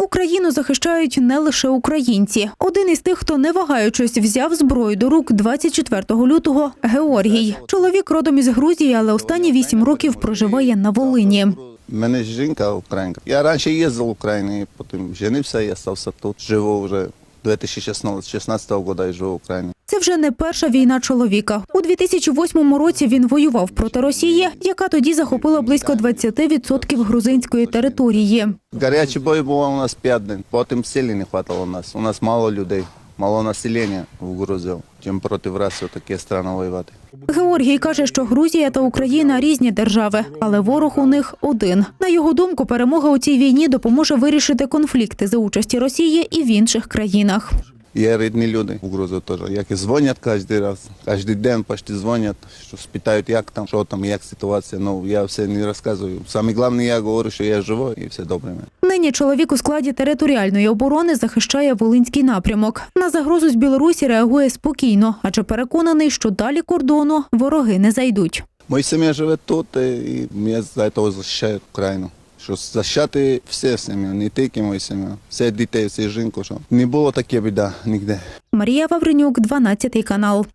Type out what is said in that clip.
Україну захищають не лише українці. Один із тих, хто не вагаючись взяв зброю до рук 24 лютого – Георгій. Чоловік родом із Грузії, але останні вісім років проживає на Волині. Мене жінка українка. Я раніше їздив в Україну, потім женився Я стався тут. Живу вже 2016 року я живу в Україні. Вже не перша війна чоловіка. У 2008 році він воював проти Росії, яка тоді захопила близько 20% грузинської території. Гарячий бой був у нас п'ять днів, потім сили не хватало у нас. У нас мало людей, мало населення в Грузії. Чим проти Росії такі страни воювати. Георгій каже, що Грузія та Україна різні держави, але ворог у них один. На його думку, перемога у цій війні допоможе вирішити конфлікти за участі Росії і в інших країнах. Є рідні люди в Грузії теж, які дзвонять кожен раз, кожен день почти дзвонять, що спитають, як там, що там, як ситуація. Ну, я все не розказую. Саме головне, я говорю, що я живий і все добре. Нині чоловік у складі територіальної оборони захищає Волинський напрямок. На загрозу з Білорусі реагує спокійно, адже переконаний, що далі кордону вороги не зайдуть. Моя сім'я живе тут, і я за цього захищаю Україну. Що защати все сім'ю, не тільки мою сім'ю, все дітей, всі жінку, що не було таке біда ніде. Марія Вавренюк, 12 канал.